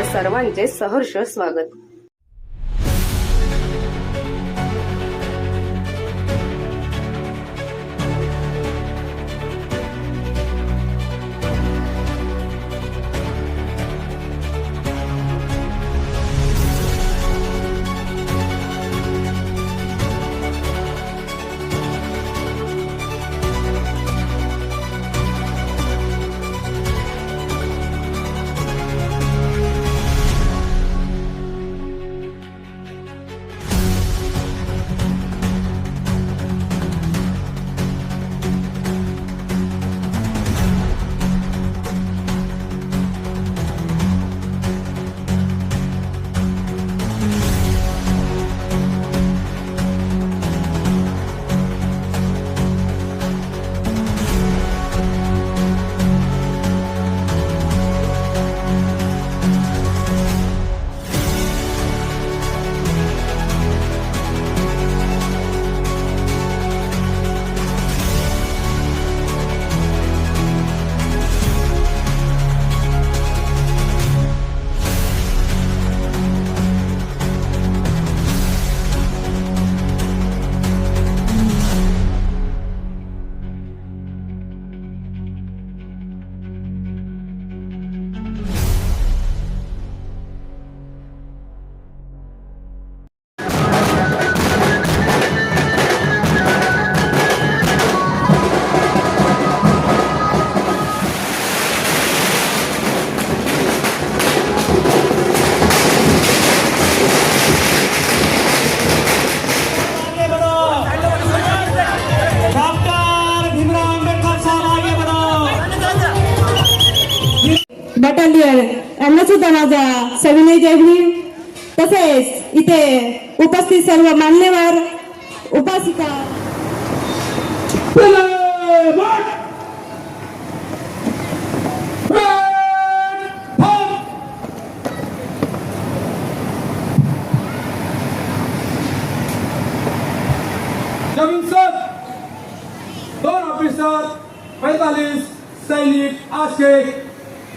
आपल्या सर्वांचे सहर्ष स्वागत. बटालियन यांना सुद्धा माझा सविनय जय तसेच इथे उपस्थित सर्व मान्यवर उपासिका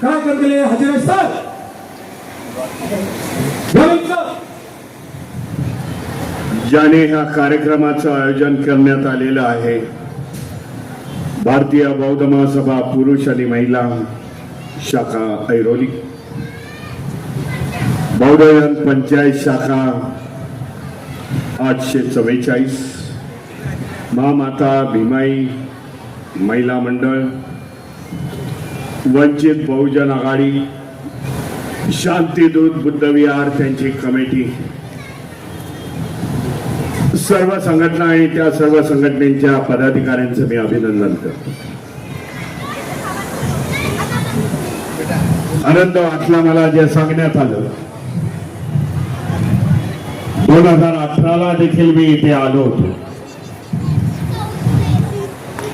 काय करतील हजेरे सर? ज्याने ह्या कार्यक्रमाचं आयोजन करण्यात आलेलं आहे भारतीय बौद्ध महासभा पुरुष आणि महिला शाखा ऐरोली बौद्धयन पंचायत शाखा आठशे चव्वेचाळीस महामाता भीमाई महिला मंडळ वंचित बहुजन आघाडी शांतीदूत बुद्धविहार त्यांची कमिटी. सर्व संघटना आणि त्या सर्व संघटनेच्या पदाधिकाऱ्यांचं मी अभिनंदन करतो. आनंद वाटला मला जे सांगण्यात आलं. दोन हजार अठराला देखील मी इथे आलो होतो.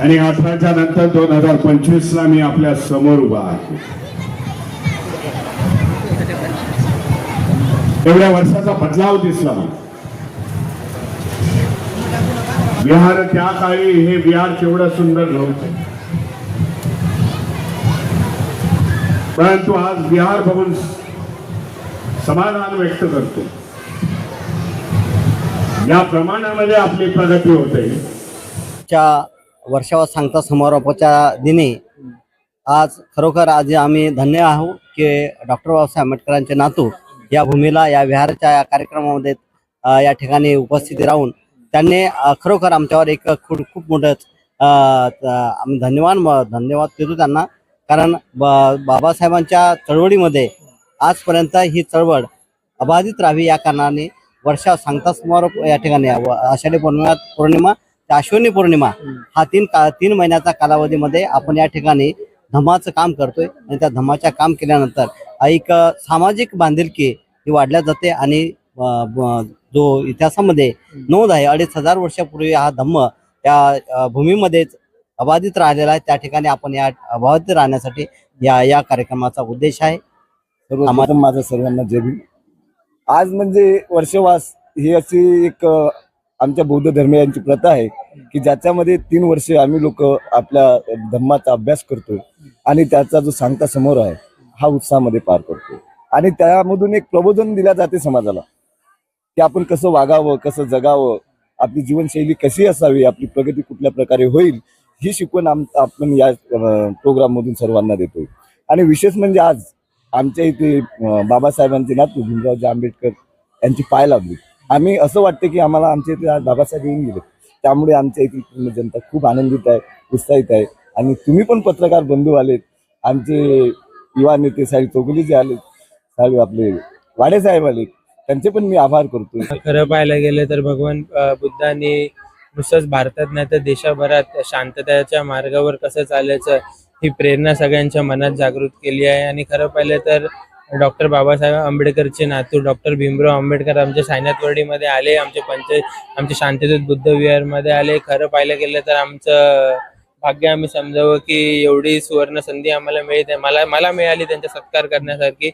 आणि अठराच्या नंतर दोन हजार पंचवीस ला मी आपल्यासमोर उभा आहे. एवढ्या वर्षाचा बदलाव दिसला मला. विहार त्या काळी हे विहार केवढं सुंदर नव्हतं. परंतु आज विहार बघून समाधान व्यक्त करतो. या प्रमाणामध्ये आपली प्रगती होते. वर्षावर सांगता समारोपाच्या दिनी आज खरोखर आज आम्ही धन्य आहोत की डॉक्टर बाबासाहेब आंबेडकरांचे नातू या भूमीला या विहाराच्या या कार्यक्रमामध्ये या ठिकाणी उपस्थिती राहून त्यांनी खरोखर आमच्यावर एक खूप खूप मोठं आम्ही धन्यवाद धन्यवाद देतो त्यांना. कारण बाबासाहेबांच्या चळवळीमध्ये आजपर्यंत ही चळवळ अबाधित राहावी या कारणाने वर्षा सांगता समारोप या ठिकाणी आषाढी पौर्णिमा पौर्णिमा अश्विनी पौर्णिमा हा तीन का तीन महिन्याचा कालावधीमध्ये आपण या ठिकाणी धम्माचं काम करतोय आणि त्या धम्माच्या काम केल्यानंतर एक सामाजिक बांधिलकी ही वाढल्या जाते आणि जो इतिहासामध्ये नोंद आहे अडीच हजार वर्षापूर्वी हा धम्म त्या भूमीमध्येच अबाधित राहिलेला आहे. त्या ठिकाणी आपण या अबाधित राहण्यासाठी या या कार्यक्रमाचा उद्देश आहे. माझं सर्वांना जय भीम. आज म्हणजे वर्षवास ही अशी एक आमच्या बौद्ध धर्मियांची प्रथा आहे की ज्याच्यामध्ये तीन वर्षे आम्ही लोक आपल्या धम्माचा अभ्यास करतोय आणि त्याचा जो सांगता समोर आहे हा उत्साहामध्ये पार करतो आणि त्यामधून एक प्रबोधन दिल्या जाते समाजाला की आपण कसं वागावं कसं जगावं आपली जीवनशैली कशी असावी आपली प्रगती कुठल्या प्रकारे होईल ही शिकवण आम आपण या प्रोग्राममधून सर्वांना देतोय. आणि विशेष म्हणजे आज आमच्या इथे बाबासाहेबांचे नातू भीमरावजी आंबेडकर यांची पाय लागली आम्ही असं वाटतं की आम्हाला आमच्या इथे आज बाबासाहेब येऊन गेले. त्यामुळे आमच्या इथली पूर्ण जनता खूप आनंदित आहे उत्साहित आहे. आणि तुम्ही पण पत्रकार बंधू आलेत. आमचे युवा नेते साहेब चौगुली जे आले साहेब आपले वाडे साहेब आले त्यांचे पण मी आभार करतो खरं पाहायला गेलं तर भगवान बुद्धाने बुद्धांनी नुसतंच भारतात नाही तर देशभरात शांततेच्या मार्गावर कसं चालायचं ही प्रेरणा सगळ्यांच्या मनात जागृत केली आहे. आणि खरं पाहिलं तर डॉक्टर बाबासाहेब आंबेडकरचे नातू डॉक्टर भीमराव आंबेडकर आमच्या सायनाथवाडीमध्ये आले आमचे पंचायत आमचे शांतीदूत बुद्ध विहारमध्ये आले. खरं पाहायला गेलं तर आमचं भाग्य आम्ही समजावं की एवढी सुवर्ण संधी आम्हाला मिळते. मला मला मिळाली त्यांचा सत्कार करण्यासारखी.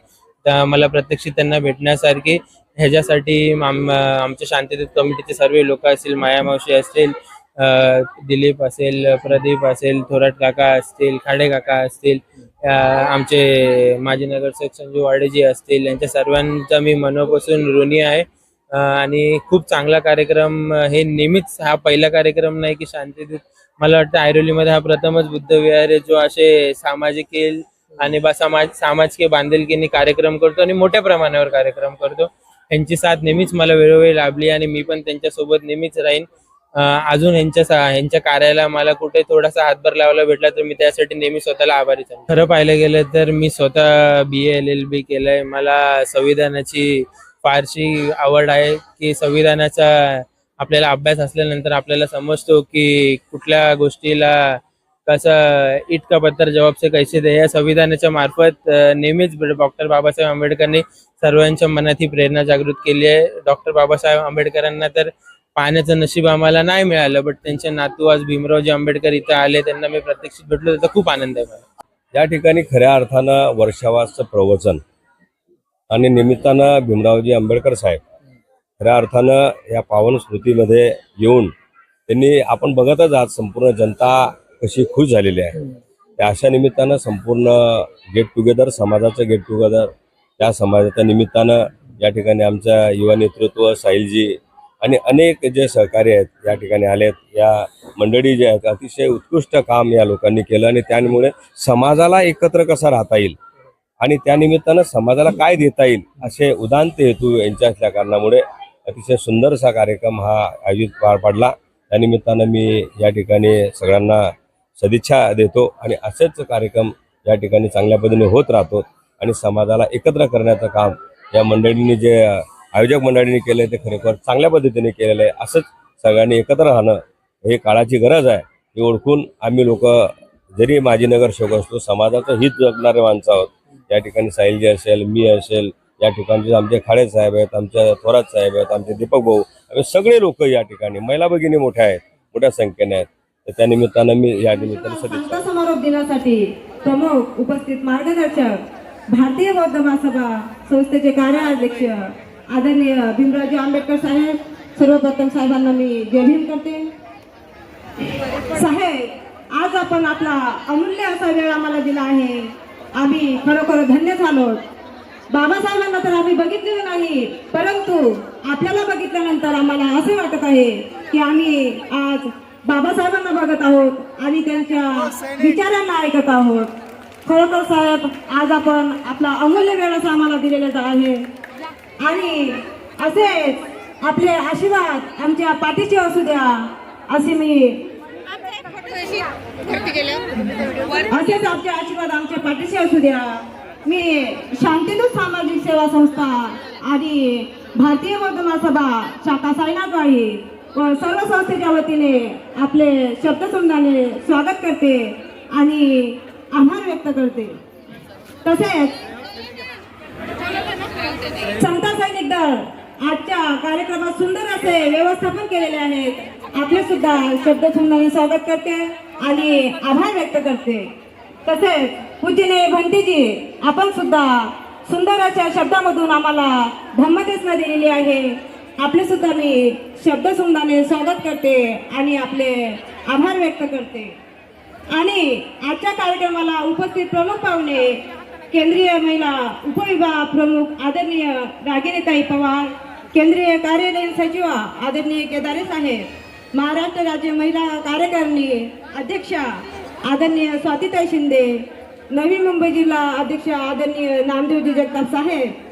मला प्रत्यक्ष त्यांना भेटण्यासारखी. ह्याच्यासाठी आम- आमच्या शांतीदूत कमिटीचे सर्व लोक असतील माया मावशी असतील दिलीप असेल प्रदीप असेल थोराट काका असतील खाडे काका असतील आमचे माजी नगरसेवक संजू वाडेजी असतील यांच्या सर्वांचा मी मनापासून ऋणी आहे. आणि खूप चांगला कार्यक्रम हे नेहमीच हा पहिला कार्यक्रम नाही की शांतीदूत मला वाटतं ऐरोलीमध्ये हा प्रथमच बुद्ध विहार आहे जो असे सामाजिक आणि बा समाज सामाजिक बांधिलकीने कार्यक्रम करतो आणि मोठ्या प्रमाणावर कार्यक्रम करतो. यांची साथ नेहमीच मला वेळोवेळी लाभली आणि मी पण त्यांच्यासोबत नेहमीच राहीन. अजून यांच्या सा- यांच्या कार्याला मला कुठे थोडासा हातभार लावायला भेटला तर मी त्यासाठी नेहमी स्वतःला आभारीच आहे खरं पाहायला गेलं तर मी स्वतः बी एल एल बी केलंय. मला संविधानाची फारशी आवड आहे की संविधानाचा आपल्याला अभ्यास असल्यानंतर आपल्याला समजतो की कुठल्या गोष्टीला कसं इतका पत्र पत्थर से कैसे दे या संविधानाच्या मार्फत नेहमीच डॉक्टर बाबासाहेब आंबेडकरांनी सर्वांच्या मनात ही प्रेरणा जागृत केली आहे. डॉक्टर बाबासाहेब आंबेडकरांना तर पाहण्याचं नशीब आम्हाला नाही मिळालं बट त्यांचे नातू आज भीमरावजी आंबेडकर इथं आले त्यांना मी प्रत्यक्ष भेटलो त्याचा खूप आनंद आहे मला. या ठिकाणी खऱ्या अर्थानं वर्षावासचं प्रवचन आणि निमित्तानं भीमरावजी आंबेडकर साहेब खऱ्या अर्थानं या पावन स्मृतीमध्ये येऊन त्यांनी आपण बघतच आहात संपूर्ण जनता कशी खुश झालेली आहे. त्या अशा निमित्तानं संपूर्ण गेट टुगेदर समाजाचं गेट टुगेदर त्या समाजाच्या निमित्तानं या ठिकाणी आमच्या युवा नेतृत्व साहिलजी आणि अनेक जे सहकारी आहेत या ठिकाणी आलेत. या मंडळी जे आहेत अतिशय उत्कृष्ट काम या लोकांनी केलं आणि त्यामुळे समाजाला एकत्र कसा राहता येईल? आणि त्यानिमित्तानं समाजाला काय देता येईल असे उदांत हेतू यांच्या असल्या कारणामुळे अतिशय सुंदरसा कार्यक्रम हा आयोजित पार पडला. त्यानिमित्तानं मी या ठिकाणी सगळ्यांना सदिच्छा देतो आणि असेच कार्यक्रम या ठिकाणी चांगल्या पद्धतीने होत राहतो आणि समाजाला एकत्र करण्याचं काम या मंडळींनी जे आयोजक मंडळीने केलं आहे ते खरोखर चांगल्या पद्धतीने केलेलं आहे असंच सगळ्यांनी एकत्र राहणं हे काळाची गरज आहे. हे ओळखून आम्ही लोक जरी माजी नगरसेवक असतो समाजाचं हित जगणारे माणसं आहोत. या ठिकाणी साहिलजी असेल मी असेल या ठिकाणचे आमचे खाडे साहेब आहेत आमच्या थोरात साहेब आहेत आमचे दीपक भाऊ आम्ही सगळे लोक या ठिकाणी महिला भगिनी मोठ्या आहेत मोठ्या संख्येने आहेत. तर त्या निमित्तानं मी या निमित्तानं सदिच्छा समारोप दिनासाठी प्रमुख उपस्थित मार्गदर्शक भारतीय बौद्ध महासभा संस्थेचे कार्याध्यक्ष आदरणीय भीमरावजी आंबेडकर साहेब सर्वप्रथम साहेबांना मी जय भीम करते. साहेब आज आपण आपला अमूल्य असा वेळ आम्हाला दिला आहे. आम्ही खरोखर धन्य झालो. बाबासाहेबांना तर आम्ही बघितलेलं नाही परंतु आपल्याला बघितल्यानंतर आम्हाला असे वाटत आहे की आम्ही आज बाबासाहेबांना बघत आहोत आणि त्यांच्या विचारांना ऐकत आहोत. खरोखर साहेब आज आपण आपला अमूल्य वेळ असा आम्हाला दिलेला आहे. आणि असेच आपले आशीर्वाद आमच्या पाठीचे असू द्या असे मी असेच आमचे आशीर्वाद आमच्या पाठीशी असू द्या. मी शांतीदूत सामाजिक सेवा संस्था आणि भारतीय बौद्ध सभा शाखा साईनाथवाडी व सर्व संस्थेच्या वतीने आपले शब्दसंधाने स्वागत करते आणि आभार व्यक्त करते. तसेच समता सैनिक दल आजच्या कार्यक्रमात सुंदर असे व्यवस्थापन केलेले आहेत. आपले सुद्धा शब्दसंधाने स्वागत करते आणि आभार व्यक्त करते. तसेच पूजने भंतीजी आपण सुद्धा सुंदर अशा शब्दामधून आम्हाला धम्मदेशना दिलेली आहे. आपले सुद्धा मी शब्दसुंदाने स्वागत करते आणि आपले आभार व्यक्त करते. आणि आजच्या कार्यक्रमाला उपस्थित प्रमुख पाहुणे केंद्रीय महिला उपविभाग प्रमुख आदरणीय रागिनीताई पवार केंद्रीय कार्यालयीन सचिव आदरणीय केदारे साहेब महाराष्ट्र राज्य महिला कार्यकारिणी अध्यक्षा आदरणीय स्वातिताई शिंदे नवी मुंबई जिल्हा अध्यक्ष आदरणीय नामदेवजी जगताप साहेब